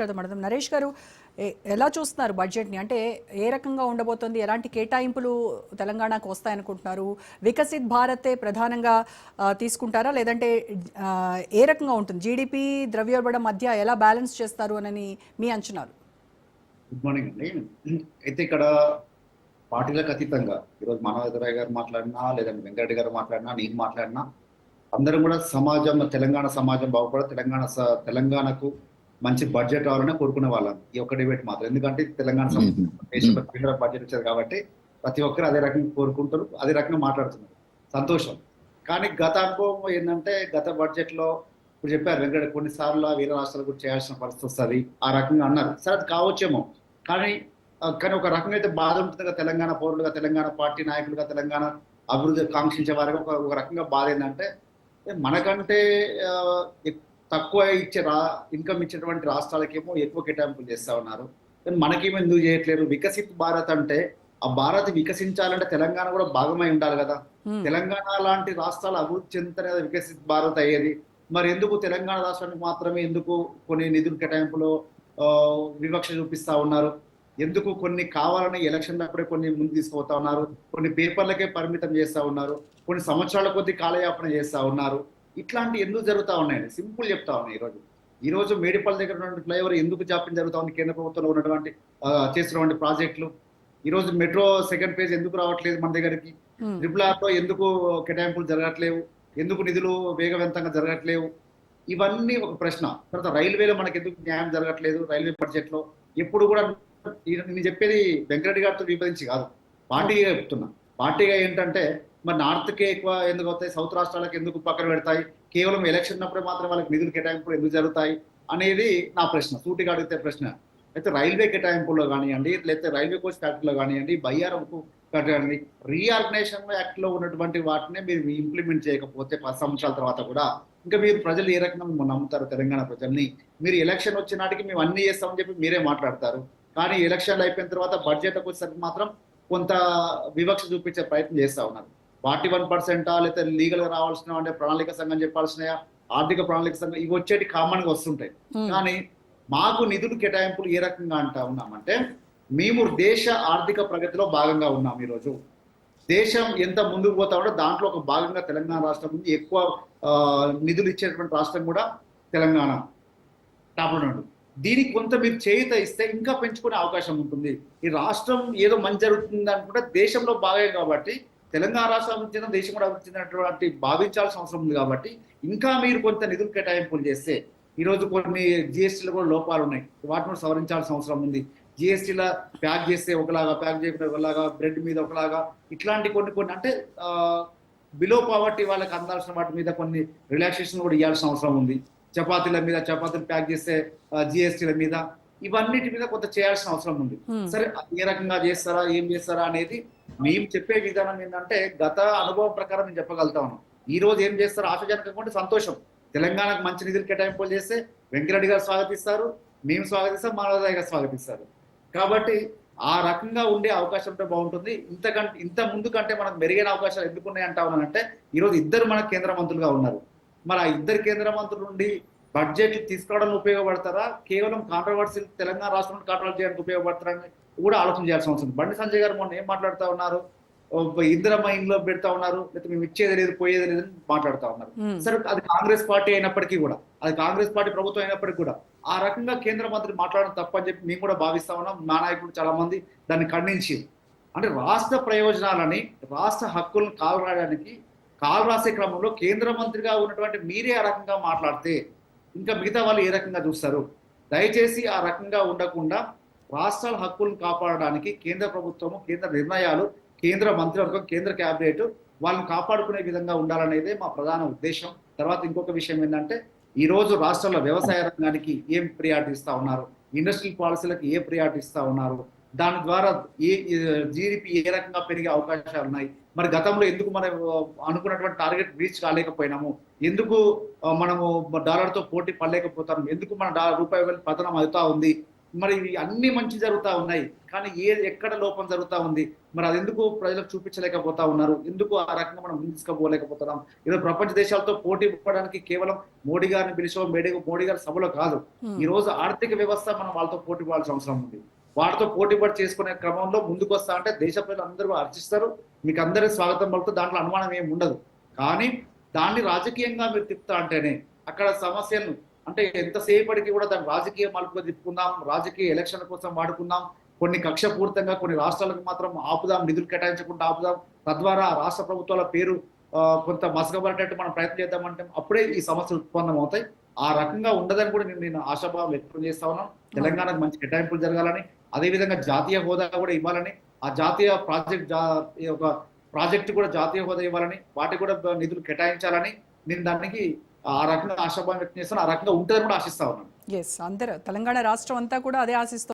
గారితో నరేష్ గారు ఎలా చూస్తున్నారు బడ్జెట్ని? అంటే ఏ రకంగా ఉండబోతోంది? ఎలాంటి కేటాయింపులు తెలంగాణకు వస్తాయనుకుంటున్నారు? వికసిత్ భారతే ప్రధానంగా తీసుకుంటారా? లేదంటే ఏ రకంగా ఉంటుంది? జీడిపి ద్రవ్యోల్బణం మధ్య ఎలా బ్యాలెన్స్ చేస్తారు అని మీ అంచనాలు? గుడ్ మార్నింగ్ అండి. అయితే ఇక్కడ పార్టీలకు అతీతంగా ఈరోజు మానవరాయ్ గారు మాట్లాడినా లేదంటే వెంకరెడ్డి గారు మాట్లాడినా నేను మాట్లాడినా అందరం కూడా సమాజం తెలంగాణ సమాజం బాగుపడ తెలంగాణ స- తెలంగాణకు మంచి బడ్జెట్ రావాలని కోరుకునే వాళ్ళం. ఈ ఒక్క డిబేట్ మాత్రం. ఎందుకంటే తెలంగాణ దేశంలో కేంద్ర బడ్జెట్ వచ్చారు కాబట్టి ప్రతి ఒక్కరు అదే రకంగా కోరుకుంటారు అదే రకంగా మాట్లాడుతున్నారు. సంతోషం. కానీ గత అనుభవం ఏంటంటే గత బడ్జెట్లో ఇప్పుడు చెప్పారు వెంకట కొన్నిసార్లు వీర రాష్ట్రాలు కూడా చేయాల్సిన పరిస్థితి వస్తుంది. ఆ రకంగా అన్నారు. సరే అది కావచ్చేమో. కానీ కానీ ఒక రకంగా అయితే బాధ ఉంటుంది తెలంగాణ పౌరులుగా తెలంగాణ పార్టీ నాయకులుగా తెలంగాణ అభివృద్ధి కాంక్షించే వారికి ఒక రకంగా బాధ ఏంటంటే మనకంటే తక్కువ ఇచ్చే రా ఇన్కమ్ ఇచ్చేటువంటి రాష్ట్రాలకేమో ఎక్కువ కేటాయింపులు చేస్తా ఉన్నారు. కానీ మనకేమో ఎందుకు చేయట్లేరు? వికసిత్ భారత్ అంటే ఆ భారత్ వికసించాలంటే తెలంగాణ కూడా భాగమై ఉండాలి కదా. హ్మ్. తెలంగాణ లాంటి రాష్ట్రాలు అభివృద్ధి చెందితేనే వికసిత్ భారత్ అయ్యేది. మరి ఎందుకు తెలంగాణ రాష్ట్రానికి మాత్రమే ఎందుకు కొన్ని నిధుల కేటాయింపులో వివక్ష చూపిస్తా ఉన్నారు? ఎందుకు కొన్ని కావాలని ఎలక్షన్ అప్పుడే కొన్ని ముందు తీసుకుపోతా ఉన్నారు? కొన్ని పేపర్లకే పరిమితం చేస్తా ఉన్నారు? కొన్ని సంవత్సరాల కొద్ది కాలయాపన చేస్తా ఉన్నారు? ఇట్లాంటి ఎందుకు జరుగుతా ఉన్నాయండి సింపుల్ చెప్తా ఉన్నాయి ఈరోజు. ఈ రోజు మేడిపల్లి దగ్గర ఉన్నటువంటి ఫ్లైఓవర్ ఎందుకు జాప్యం జరుగుతా ఉంది కేంద్ర ప్రభుత్వంలో ఉన్నటువంటి చేస్తున్నటువంటి ప్రాజెక్టులు. ఈ రోజు మెట్రో సెకండ్ ఫేజ్ ఎందుకు రావట్లేదు మన దగ్గరికి. ట్రిపుల్ ఆర్లో ఎందుకు కేటాయింపులు జరగట్లేవు? ఎందుకు నిధులు వేగవంతంగా జరగట్లేవు? ఇవన్నీ ఒక ప్రశ్న. తర్వాత రైల్వేలో మనకి ఎందుకు న్యాయం జరగట్లేదు? రైల్వే బడ్జెట్లో ఎప్పుడు కూడా నేను చెప్పేది వెంకరెడ్డి గారితో విభజించి కాదు. పార్టీగా చెప్తున్నా. పార్టీగా ఏంటంటే మరి నార్త్ కే ఎక్కువ ఎందుకు అవుతాయి? సౌత్ రాష్ట్రాలకు ఎందుకు పక్కన పెడతాయి? కేవలం ఎలక్షన్ అప్పుడే మాత్రం వాళ్ళకి నిధులు కేటాయింపులు ఎందుకు జరుగుతాయి? అనేది నా ప్రశ్న సూటిగా అడిగితే ప్రశ్న. అయితే రైల్వే కేటాయింపుల్లో కానివ్వండి లేకపోతే రైల్వే కోచ్ ఫ్యాక్టరీలో కానివ్వండి బయ్యారంకు కానివ్వండి రీఆర్గనైజేషన్ యాక్ట్లో ఉన్నటువంటి వాటిని మీరు ఇంప్లిమెంట్ చేయకపోతే పది సంవత్సరాల తర్వాత కూడా ఇంకా మీరు ప్రజలు ఏ రకంగా నమ్ముతారు తెలంగాణ ప్రజల్ని? మీరు ఎలక్షన్ వచ్చినాటికి మేము అన్ని చేస్తామని చెప్పి మీరే మాట్లాడతారు. కానీ ఎలక్షన్లు అయిపోయిన తర్వాత బడ్జెట్ వచ్చేసరికి మాత్రం కొంత వివక్ష చూపించే ప్రయత్నం చేస్తా ఉన్నారు. ఫార్టీ వన్ పర్సెంటా లేకపోతే లీగల్గా రావాల్సిన అంటే ప్రణాళిక సంఘం చెప్పాల్సిన ఆర్థిక ప్రణాళిక సంఘం ఇవి వచ్చేటి కామన్గా వస్తుంటాయి. కానీ మాకు నిధులు కేటాయింపులు ఏ రకంగా అంటా ఉన్నామంటే మేము దేశ ఆర్థిక ప్రగతిలో భాగంగా ఉన్నాం ఈరోజు. దేశం ఎంత ముందుకు పోతా ఉంటే దాంట్లో ఒక భాగంగా తెలంగాణ రాష్ట్రం ఉంది. ఎక్కువ నిధులు ఇచ్చేటువంటి రాష్ట్రం కూడా తెలంగాణ. ఉన్నాడు దీనికి కొంత మీరు చేయుత ఇస్తే ఇంకా పెంచుకునే అవకాశం ఉంటుంది. ఈ రాష్ట్రం ఏదో మంచి జరుగుతుంది అనుకుంటే దేశంలో బాగా కాబట్టి తెలంగాణ రాష్ట్రం అభివృద్ధి చెందిన దేశం కూడా అభివృద్ధి చెందినటువంటి భావించాల్సిన అవసరం ఉంది కాబట్టి ఇంకా మీరు కొంత నిధులు కేటాయింపులు చేస్తే ఈ రోజు కొన్ని జిఎస్టీలో కూడా లోపాలు ఉన్నాయి. వాటిని సవరించాల్సిన అవసరం ఉంది. జిఎస్టీలో ప్యాక్ చేస్తే ఒకలాగా ప్యాక్ చేయకుండా ఒకలాగా బ్రెడ్ మీద ఒకలాగా ఇట్లాంటి కొన్ని కొన్ని అంటే బిలో పావర్టీ వాళ్ళకి అందాల్సిన వాటి మీద కొన్ని రిలాక్సేషన్ కూడా ఇవ్వాల్సిన అవసరం ఉంది. చపాతీల మీద చపాతీలు ప్యాక్ చేస్తే జిఎస్టీల మీద ఇవన్నిటి మీద కొంత చేయాల్సిన అవసరం ఉంది. సరే ఏ రకంగా చేస్తారా ఏం చేస్తారా అనేది మేము చెప్పే విధానం ఏంటంటే గత అనుభవం ప్రకారం నేను చెప్పగలుగుతాను. ఈ రోజు ఏం చేస్తారు? ఆశాజనకంగా ఉంటే సంతోషం. తెలంగాణకు మంచి నిధులు కేటాయింపులు చేస్తే వెంకరెడ్డి గారు స్వాగతిస్తారు మేము స్వాగతిస్తాం మానవరాయ్ గారు స్వాగతిస్తారు. కాబట్టి ఆ రకంగా ఉండే అవకాశం ఉంటే బాగుంటుంది. ఇంతకంటే ఇంత ముందు కంటే మనకు మెరుగైన అవకాశాలు ఎందుకున్నాయి అంటా ఉన్నానంటే ఈరోజు ఇద్దరు మన కేంద్ర మంత్రులుగా ఉన్నారు. మరి ఆ ఇద్దరు కేంద్ర మంత్రులు నుండి బడ్జెట్ తీసుకోవడానికి ఉపయోగపడతారా? కేవలం కాంట్రవర్సీ తెలంగాణ రాష్ట్రంలో కాంట్రవర్సీ చేయడానికి ఉపయోగపడతారని కూడా ఆలోచన చేయాల్సిన అవసరం. బండి సంజయ్ గారు మొన్న ఏం మాట్లాడుతా ఉన్నారు? ఓ, ఇందిరమ్మ ఇంట్లో పెడతా ఉన్నారు. లేకపోతే మేము ఇచ్చేది లేదు పోయేది లేదు అని మాట్లాడుతా ఉన్నారు. సరే అది కాంగ్రెస్ పార్టీ అయినప్పటికీ కూడా అది కాంగ్రెస్ పార్టీ ప్రభుత్వం అయినప్పటికీ కూడా ఆ రకంగా కేంద్ర మంత్రి మాట్లాడడం తప్పని చెప్పి మేము కూడా భావిస్తా ఉన్నాం. మా నాయకులు చాలా మంది దాన్ని ఖండించి. అంటే రాష్ట్ర ప్రయోజనాలని రాష్ట్ర హక్కులను కాలరాయడానికి కాలు రాసే క్రమంలో కేంద్ర మంత్రిగా ఉన్నటువంటి మీరే ఆ రకంగా మాట్లాడితే ఇంకా మిగతా వాళ్ళు ఏ రకంగా చూస్తారు? దయచేసి ఆ రకంగా ఉండకుండా రాష్ట్రాల హక్కులను కాపాడడానికి కేంద్ర ప్రభుత్వము కేంద్ర నిర్ణయాలు కేంద్ర మంత్రివర్గం కేంద్ర క్యాబినెట్ వాళ్ళని కాపాడుకునే విధంగా ఉండాలనేదే మా ప్రధాన ఉద్దేశం. తర్వాత ఇంకొక విషయం ఏంటంటే ఈ రోజు వ్యవసాయ రంగానికి ఏం ప్రియారిటీ ఇస్తా ఉన్నారు? ఇండస్ట్రియల్ పాలసీలకు ఏ ప్రియారిటీ ఇస్తా ఉన్నారు? దాని ద్వారా ఏ జీడిపి ఏ రకంగా పెరిగే అవకాశాలు ఉన్నాయి? మరి గతంలో ఎందుకు మనం అనుకున్నటువంటి టార్గెట్ రీచ్ కాలేకపోయినాము? ఎందుకు మనము డాలర్తో పోటీ పడలేకపోతాము? ఎందుకు మన డా- రూపాయి విలువ పతనం అవుతా ఉంది? మరి ఇవి అన్ని మంచి జరుగుతా ఉన్నాయి. కానీ ఏ ఎక్కడ లోపం జరుగుతా ఉంది? మరి అది ఎందుకు ప్రజలకు చూపించలేకపోతా ఉన్నారు? ఎందుకు ఆ రకంగా మనం ముందు తీసుకుపోలేకపోతున్నాం? ఈరోజు ప్రపంచ దేశాలతో పోటీ పడడానికి కేవలం మోడీ గారిని పిలిచో మోడీ మోడీ గారి సభలో కాదు. ఈ రోజు ఆర్థిక వ్యవస్థ మనం వాళ్ళతో పోటీ పడాల్సిన అవసరం ఉంది. వాటితో పోటీ పడి చేసుకునే క్రమంలో ముందుకు వస్తా అంటే దేశ ప్రజలు అందరూ హర్షిస్తారు మీకు అందరి స్వాగతం పలుకుతూ దాంట్లో అనుమానం ఏమి ఉండదు. కానీ దాన్ని రాజకీయంగా మీరు తిప్పుతా అంటేనే అక్కడ సమస్యలను అంటే ఎంతసేపటికి కూడా దాన్ని రాజకీయ మలుపుగా తిప్పుకుందాం రాజకీయ ఎలక్షన్ కోసం వాడుకుందాం కొన్ని కక్షపూరితంగా కొన్ని రాష్ట్రాలకు మాత్రం ఆపుదాం నిధులు కేటాయించకుండా ఆపుదాం. తద్వారా రాష్ట్ర ప్రభుత్వాల పేరు కొంత మసకబడేటట్టు మనం ప్రయత్నం చేద్దామంటే అప్పుడే ఈ సమస్యలు ఉత్పన్నం అవుతాయి ఆ రకంగా ఉండదని కూడా నేను నేను ఆశాభావం వ్యక్తం చేస్తా ఉన్నాను. తెలంగాణకు మంచి కేటాయింపులు జరగాలని అదేవిధంగా జాతీయ హోదా కూడా ఇవ్వాలని ఆ జాతీయ ప్రాజెక్ట్ జా ఒక ప్రాజెక్ట్ కూడా జాతీయ హోదా ఇవ్వాలని వాటికి కూడా నిధులు కేటాయించాలని నేను దానికి ఆ రకంగా ఆశాభావం వ్యక్తం చేస్తాను. ఆ రకంగా ఉంటుందని కూడా ఆశిస్తా ఉన్నాను. ఎస్ అందరూ తెలంగాణ రాష్ట్రం అంతా కూడా అదే ఆశిస్తాం